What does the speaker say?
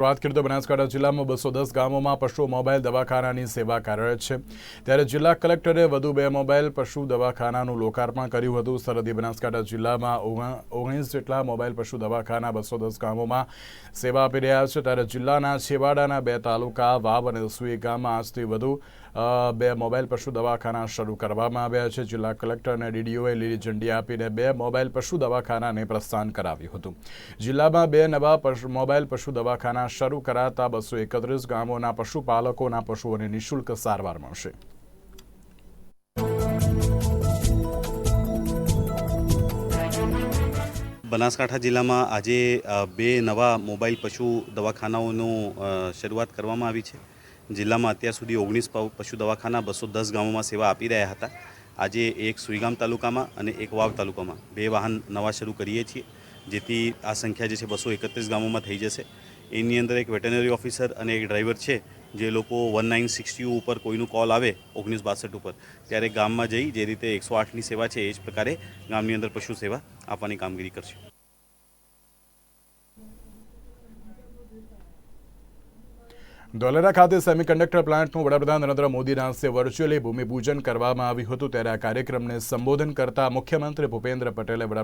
વાત કરીએ તો બનાસકાંઠા જિલ્લામાં બસો દસ ગામોમાં પશુ મોબાઈલ દવાખાનાની સેવા કાર્યરત છે. ત્યારે જિલ્લા કલેક્ટરે વધુ બે મોબાઈલ પશુ દવાખાનાનું લોકાર્પણ કર્યું હતું. સરહદી બનાસકાંઠા જિલ્લામાં ઓગણ- ઓગણીસ જેટલા મોબાઈલ પશુ દવાખાના બસો દસ ગામોમાં સેવા આપી રહ્યા છે. ત્યારે જિલ્લાના છેવાડાના બે તાલુકા વાવ અને સુઈ ગામમાં આજથી વધુ બે મોબાઈલ પશુ દવાખાના શરૂ કરવામાં આવ્યા છે. જિલ્લા કલેક્ટર અને ડીડીઓએ લીલી ઝંડી આપીને બે મોબાઈલ પશુ દવાખાનાને પ્રસ્થાન કરાવ્યું હતું. જિલ્લામાં બે નવા મોબાઈલ પશુ દવાખાના શરૂ કરાતા બસો એકત્રીસ ગામોના પશુપાલકોના પશુઓને નિઃશુલ્ક સારવાર મળશે. બનાસકાંઠા જિલ્લામાં આજે બે નવા મોબાઈલ પશુ દવાખાનાઓનું શરૂઆત કરવામાં આવી છે. જિલ્લામાં અત્યાર સુધી ઓગણીસ પશુ દવાખાના બસો દસ ગામોમાં સેવા આપી રહ્યા હતા. આજે એક સુઈગામ તાલુકામાં અને એક વાવ તાલુકામાં બે વાહન નવા શરૂ કરીએ છીએ, જેથી આ સંખ્યા જે છે બસો એકત્રીસ ગામોમાં થઈ જશે. એની અંદર એક વેટરનરી ઓફિસર અને એક ડ્રાઈવર છે, જે લોકો વન નાઇન સિક્સટી ઉપર કોઈનું કોલ આવે ઓગણીસ બાસઠ ઉપર, ત્યારે ગામમાં જઈ જે રીતે એકસો આઠની સેવા છે, એ જ પ્રકારે ગામની અંદર પશુ સેવા આપવાની કામગીરી કરશે. ધોલેરા ખાતે સેમિકન્ડક્ટર પ્લાન્ટનું વડાપ્રધાન નરેન્દ્ર મોદીના હસ્તે વર્ચ્યુઅલી ભૂમિપૂજન કરવામાં આવ્યું હતું, ત્યારે આ કાર્યક્રમને સંબોધન કરતા મુખ્યમંત્રી ભૂપેન્દ્ર પટેલે વડા